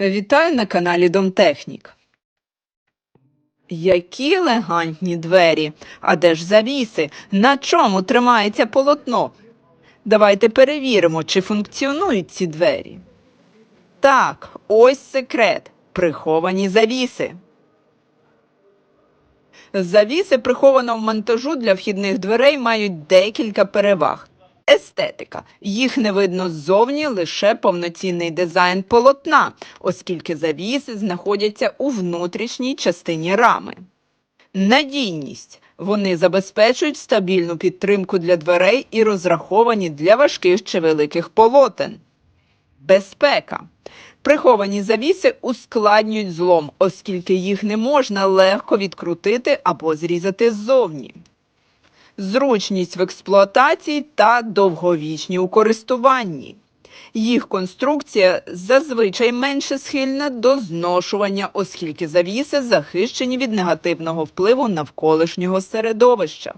Вітаю на каналі Домтехнік. Які елегантні двері. А де ж завіси? На чому тримається полотно? Давайте перевіримо, чи функціонують ці двері. Так, ось секрет. Приховані завіси. Завіси прихованого монтажу для вхідних дверей мають декілька переваг. Естетика. Їх не видно ззовні лише повноцінний дизайн полотна, оскільки завіси знаходяться у внутрішній частині рами. Надійність. Вони забезпечують стабільну підтримку для дверей і розраховані для важких чи великих полотен. Безпека. Приховані завіси ускладнюють злом, оскільки їх не можна легко відкрутити або зрізати ззовні. Зручність в експлуатації та довговічні у користуванні. Їх конструкція зазвичай менше схильна до зношування, оскільки завіси захищені від негативного впливу навколишнього середовища.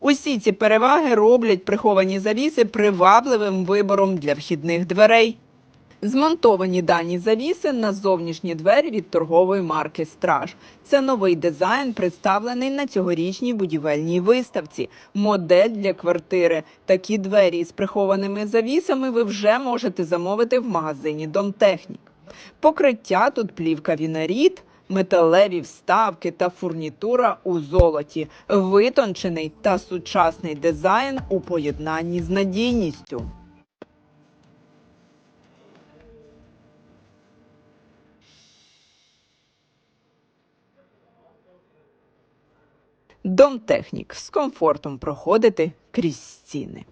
Усі ці переваги роблять приховані завіси привабливим вибором для вхідних дверей. Змонтовані дані завіси на зовнішні двері від торгової марки Страж. Це новий дизайн, представлений на цьогорічній будівельній виставці. Модель для квартири. Такі двері із прихованими завісами ви вже можете замовити в магазині Домтехнік. Покриття тут плівка Вінаріт, металеві вставки та фурнітура у золоті, витончений та сучасний дизайн у поєднанні з надійністю. Домтехнік з комфортом проходити крізь стіни.